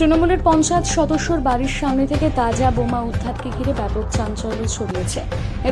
তৃণমূলের পঞ্চায়েত সদস্যর বাড়ির সামনে থেকে তাজা বোমা উদ্ধারকে ঘিরে ব্যাপক চাঞ্চল্য ছড়িয়েছে।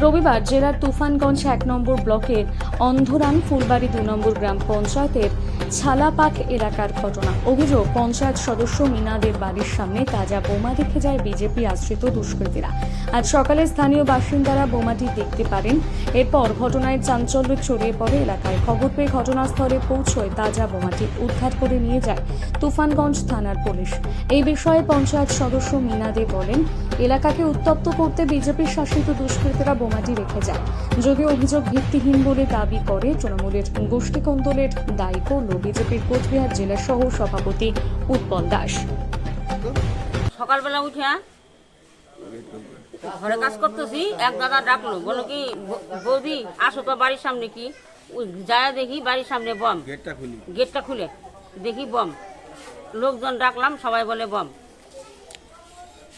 রবিবার জেলার তুফানগঞ্জ এক নম্বর ব্লকের অন্ধরান ফুলবাড়ি দু নম্বর গ্রাম পঞ্চায়েতের ছালাপাক এলাকার ঘটনা। অভিযোগ, পঞ্চায়েত সদস্য মিনাদের বাড়ির সামনে তাজা বোমা রেখে যায় বিজেপি আশ্রিত দুষ্কৃতীরা। আজ সকালে স্থানীয় বাসিন্দারা বোমাটি দেখতে পারেন। এরপর ঘটনায় চাঞ্চল্য ছড়িয়ে পড়ে এলাকায়। খবর পেয়ে ঘটনাস্থলে পৌঁছয় তাজা বোমাটি। উদ্ধার করে নিয়ে যায় তুফানগঞ্জ থানার পুলিশ। এই বিষয়ে পঞ্চায়েত সদস্য মিনাদে বলেন, এলাকাকে উত্তপ্ত করতে বিজেপির শাসিত দুষ্কৃতীরা বোমাটি রেখে যায়। যদিও অভিযোগ ভিত্তিহীন বলে দাবি করে, তৃণমূলের গোষ্ঠী কন্দলের দায়ী করল বিজেপির কোচবিহার জেলা সহ সভাপতি উৎপল দাস। সকালবেলা উঠে ঘরে কাজ করতেছি এক দাদা ডাকলো বলো কি "ব- বৌদি আসো তো বাড়ির সামনে কি? যায় দেখি বাড়ির সামনে বম। গেটটা খুলি। গেটটা খুলে দেখি বম। লোকজন ডাকলাম সবাই বলে বম।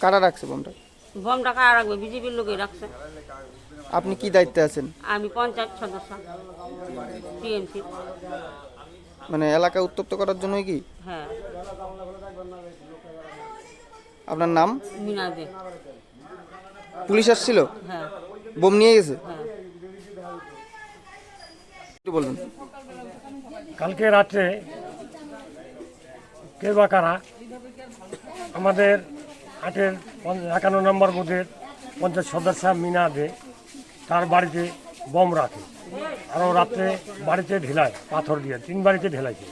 কারা রাখছে বোমটা? বম ডাকা আর রাখবে? বিজেপির লোকই রাখছে। আপনি কি দায়িত্বে আছেন? আমি পঞ্চায়েত সদস্য টিএমসি। মানে এলাকা উত্তপ্ত করার জন্যই কি? হ্যাঁ। আপনার নাম? মিনা দে। পুলিশ আসছিল? হ্যাঁ। বোম নিয়ে গেছে? হ্যাঁ। একটু বলবেন। কালকে রাত্রে কে বা কারা আমাদের আটের একান্ন নম্বর বুথের পঞ্চায়েত সদস্য মিনা দে তার বাড়িতে বোম রাখে। আরও রাত্রে বাড়িতে ঢেলায় পাথর দিয়ে তিন বাড়িতে ঢেলাইছে।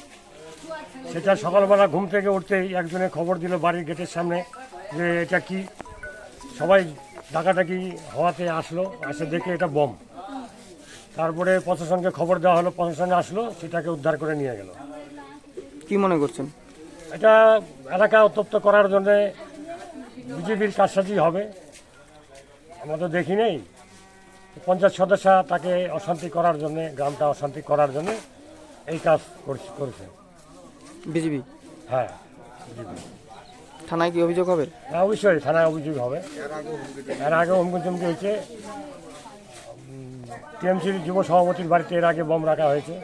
সেটা সকালবেলা ঘুম থেকে উঠতেই একজনে খবর দিল বাড়ির গেটের সামনে যে এটা কি। সবাই ডাকাডাকি হওয়াতে আসলো আসে দেখে এটা বম। তারপরে প্রশাসনকে খবর দেওয়া হলো প্রশাসনে আসলো সেটাকে উদ্ধার করে নিয়ে গেল। কি মনে করছেন? এটা এলাকা উত্তপ্ত করার জন্য বিজেপির কাজসাজি হবে। আমরা তো দেখি নেই। পঞ্চায়েত সদস্য তাকে অশান্তি করার জন্য গ্রামটা অশান্তি করার জন্য এই কাজ করছে- বিজেপি? হ্যাঁ বিজেপি। থানায় কি অভিযোগ হবে? হ্যাঁ অবশ্যই থানায় অভিযোগ হবে। এর আগে হুমকি চুমকি হয়েছে। টিএমসির যুব সভাপতির বাড়িতে এর আগে বোম রাখা হয়েছে।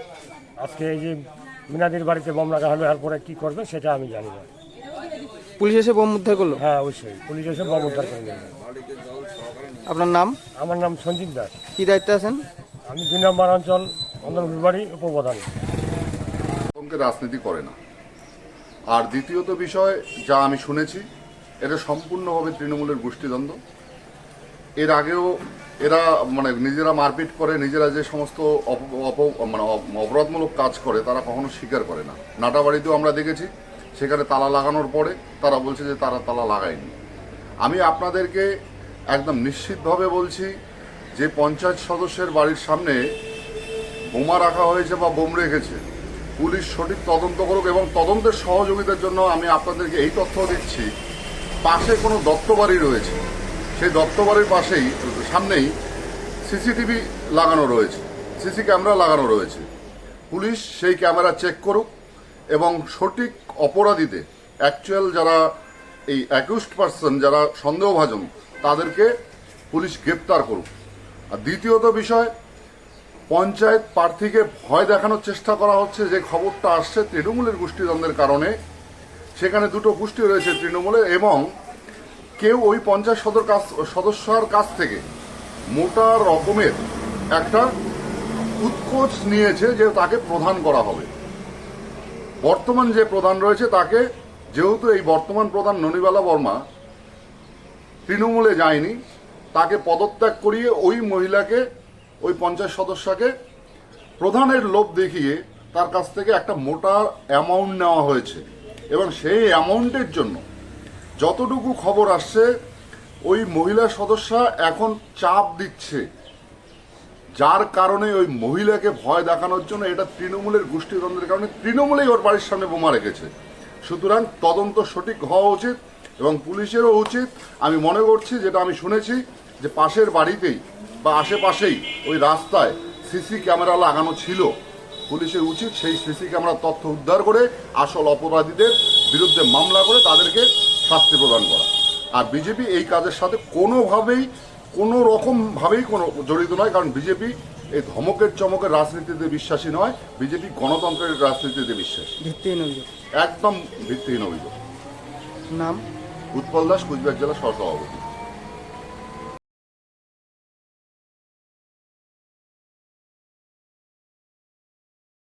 আজকে এই যে মিনাদির বাড়িতে বোম রাখা হলো এরপরে কী করবে সেটা আমি জানি না। পুলিশ এসে বোম উদ্ধার করল? হ্যাঁ অবশ্যই। পুলিশ এসে বোম উদ্ধার করে। আপনার নাম? আমার নাম সঞ্জীব দাস। কি দায়িত্বে আছেন? আমি দুই নম্বর অঞ্চল অন্দরবাড়ি উপপ্রধান। আতঙ্কে রাজনীতি করে না। আর দ্বিতীয়ত বিষয় যা আমি শুনেছি এটা সম্পূর্ণভাবে তৃণমূলের গোষ্ঠীদ্বন্দ্ব। এর আগেও এরা মানে নিজেরা মারপিট করে নিজেরা যে সমস্ত অপ- অপ- মানে অপ- অপরাধমূলক কাজ করে তারা কখনো স্বীকার করে না। নাটাবাড়িতেও আমরা দেখেছি সেখানে তালা লাগানোর পরে তারা বলছে যে তারা তালা লাগায়নি। আমি আপনাদেরকে একদম নিশ্চিতভাবে বলছি, যে পঞ্চায়েত সদস্যের বাড়ির সামনে বোমা রাখা হয়েছে বা বোম রেখেছে, পুলিশ সঠিক তদন্ত করুক এবং তদন্তের সহযোগিতার জন্য আমি আপনাদেরকে এই তথ্য দিচ্ছি, পাশে কোনো দত্তবাড়ি রয়েছে। সেই দত্তবাড়ির পাশেই, সামনেই সিসিটিভি লাগানো রয়েছে, সিসি ক্যামেরা লাগানো রয়েছে। পুলিশ সেই ক্যামেরা চেক করুক এবং সঠিক অপরাধীদের অ্যাকচুয়াল যারা এই অ্যাকিউজড পার্সন যারা সন্দেহভাজন তাদেরকে পুলিশ গ্রেপ্তার করুক। আর দ্বিতীয়ত বিষয়, পঞ্চায়েত প্রার্থীকে ভয় দেখানোর চেষ্টা করা হচ্ছে, যে খবরটা আসছে তৃণমূলের গোষ্ঠীদ্বন্দ্বের কারণে। সেখানে দুটো গোষ্ঠী রয়েছে তৃণমূলের এবং কেউ ওই পঞ্চায়েত সদর কাছ, সদস্যর কাছ থেকে মোটা রকমের একটা উৎকোচ নিয়েছে যে তাকে প্রধান করা হবে। বর্তমান যে প্রধান রয়েছে তাকে, যেহেতু এই বর্তমান প্রধান ননিবালা বর্মা তৃণমূলে যায়নি, তাকে পদত্যাগ করিয়ে ওই মহিলাকে, ওই পঞ্চায়েত সদস্যকে প্রধানের লোভ দেখিয়ে তার কাছ থেকে একটা মোটা অ্যামাউন্ট নেওয়া হয়েছে। এবং সেই অ্যামাউন্টের জন্য যতটুকু খবর আসছে, ওই মহিলা সদস্য এখন চাপ দিচ্ছে। যার কারণে ওই মহিলাকে ভয় দেখানোর জন্য এটা তৃণমূলের গোষ্ঠীদ্বন্দ্বের কারণে তৃণমূলেই ওর বাড়ির সামনে বোমা রেখেছে। সুতরাং তদন্ত সঠিক হওয়া উচিত। এবং পুলিশেরও উচিত আমি মনে করছি যেটা আমি শুনেছি যে পাশের বাড়িতেই বা আশেপাশেই ওই রাস্তায় সিসি ক্যামেরা লাগানো ছিল। পুলিশের উচিত সেই সিসি ক্যামেরার তথ্য উদ্ধার করে আসল অপরাধীদের বিরুদ্ধে মামলা করে তাদেরকে শাস্তি প্রদান করা। আর বিজেপি এই কাজের সাথে কোনোভাবেই কোনো রকমভাবেই কোনো জড়িত নয় কারণ বিজেপি এই ধমকের চমকের রাজনীতিতে বিশ্বাসী নয় বিজেপি গণতন্ত্রের রাজনীতিতে বিশ্বাসী। ভিত্তিহীন অভিযোগ। একদম ভিত্তিহীন অভিযোগ। নাম? উৎপল দাস কুচবিহার জেলা সহসভাপতি